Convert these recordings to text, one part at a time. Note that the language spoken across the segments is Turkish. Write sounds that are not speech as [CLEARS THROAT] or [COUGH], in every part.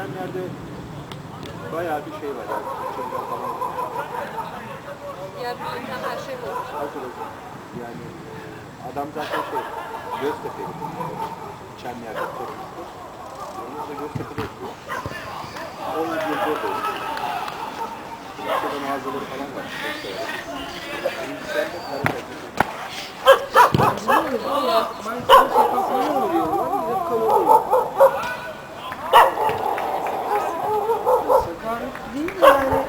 Çemler'de bayağı bir şey var yani. Çemler falan Diğer bilinen her şey var. hazır. Yani adam zaten şey Göztepe'li. Çemler'de korumuştu. Yalnız da Göztepe'de yapıyor. 10 yıl buradayım. Lise'de mağazaları falan var. Bilgisayarda para kaydı. Değil de yani.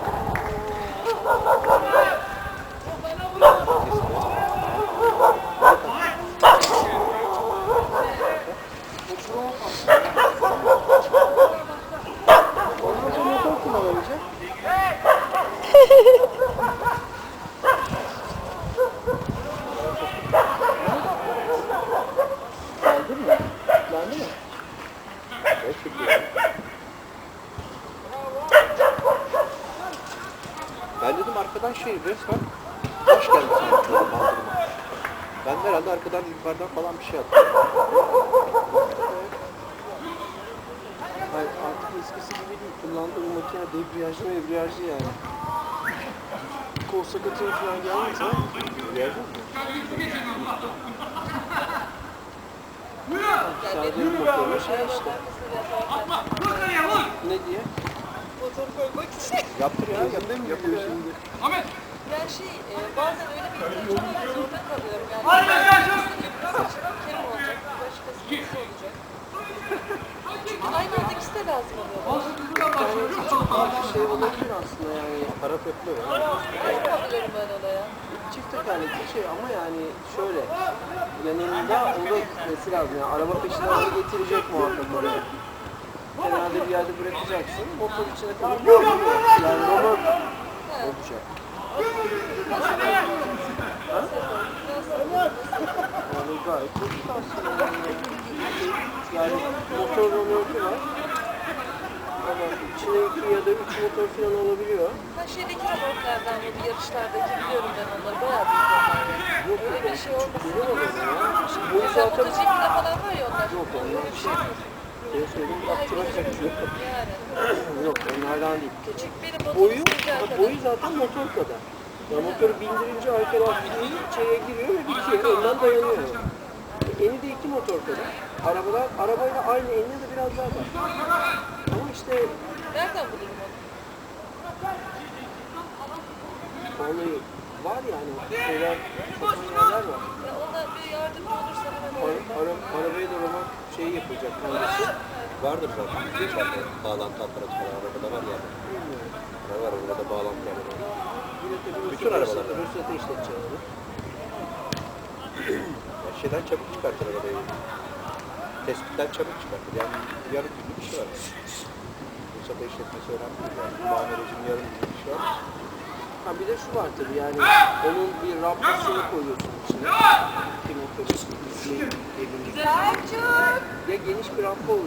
Geldi mi? Geldi mi? Ben dedim arkadan şey resmen sana dedim Bandırma. Ben de herhalde arkadan yukarıdan falan bir şey attım. Hayır, artık eskisi gibi değil. Kullandığım makine debriyajlı debriyajlı yani. Kol sakatı falan gelmezse debriyajlı mı? Sadece motorla şey işte. Ne diye? Motor koymak için. Yaptır ya, yaptır yapıyor şimdi. Yani şey e, bazen öyle bir ihtiyaç olmak zorunda kalıyorum. Yani saçma kerim olacak, başkası birisi olacak. Çünkü aynı anda ikisi de lazım oluyor. Yani fazla şey olabilir aslında yani. Para köklü ya. Yapabilirim ben ona ya. Çift tekerlekli şey ama yani şöyle yanında onu da gitmesi lazım. Yani araba peşinden onu getirecek muhakkak oraya. Kenarda bir yerde bırakacaksın. Motor içine kadar kaldırıyor. Yani römork olacak. Yani gayet basit aslında. Yani motor römorku var. Ama içine iki ya da üç motor falan olabiliyor. Ha şeydeki robotlardan ya da yarışlardaki biliyorum ben onları bayağı büyük onlar. Yok Öyle bir şey olmasın. Mesela zaten MotoGP'de falan var ya onlar. Yok onlar şey. Ben çakıyor. Yani. [CLEARS THROAT] Yok onlardan değil. Küçük benim Boyu, boyu zaten motor kadar. Ya motoru bindirince arka lastiği içeriye giriyor ve bitiyor. Önden dayanıyor. Eni de iki motor kadar. Arabalar, arabayla aynı enine de biraz daha var. Ama işte Nereden bulurum onu? vallahi var yani. Şeyler, satan yerler var. Ya ona bir yardımcı olursan hemen Ara, ara, roman şey yapılacak. Kendisi. Vardır zaten. Zaten bağlantı aparatı falan arabada var yani. Ne var orada bağlantı tabii Bütün arabalar. Rusya'da işleteceğiz onu. Ya şeyden çabuk çıkartır arabayı. Tespitten çabuk çıkartır. Yani yarım günlük işi var. Ruhsata işletmesi önemli değil. Yani muamelecinin yarım günlük işi var. Ha bir de şu var tabii yani onun bir raptasını koyuyorsun içine. Kim otomobil izleyin elini. Selçuk! Ya geniş bir rampa olacak.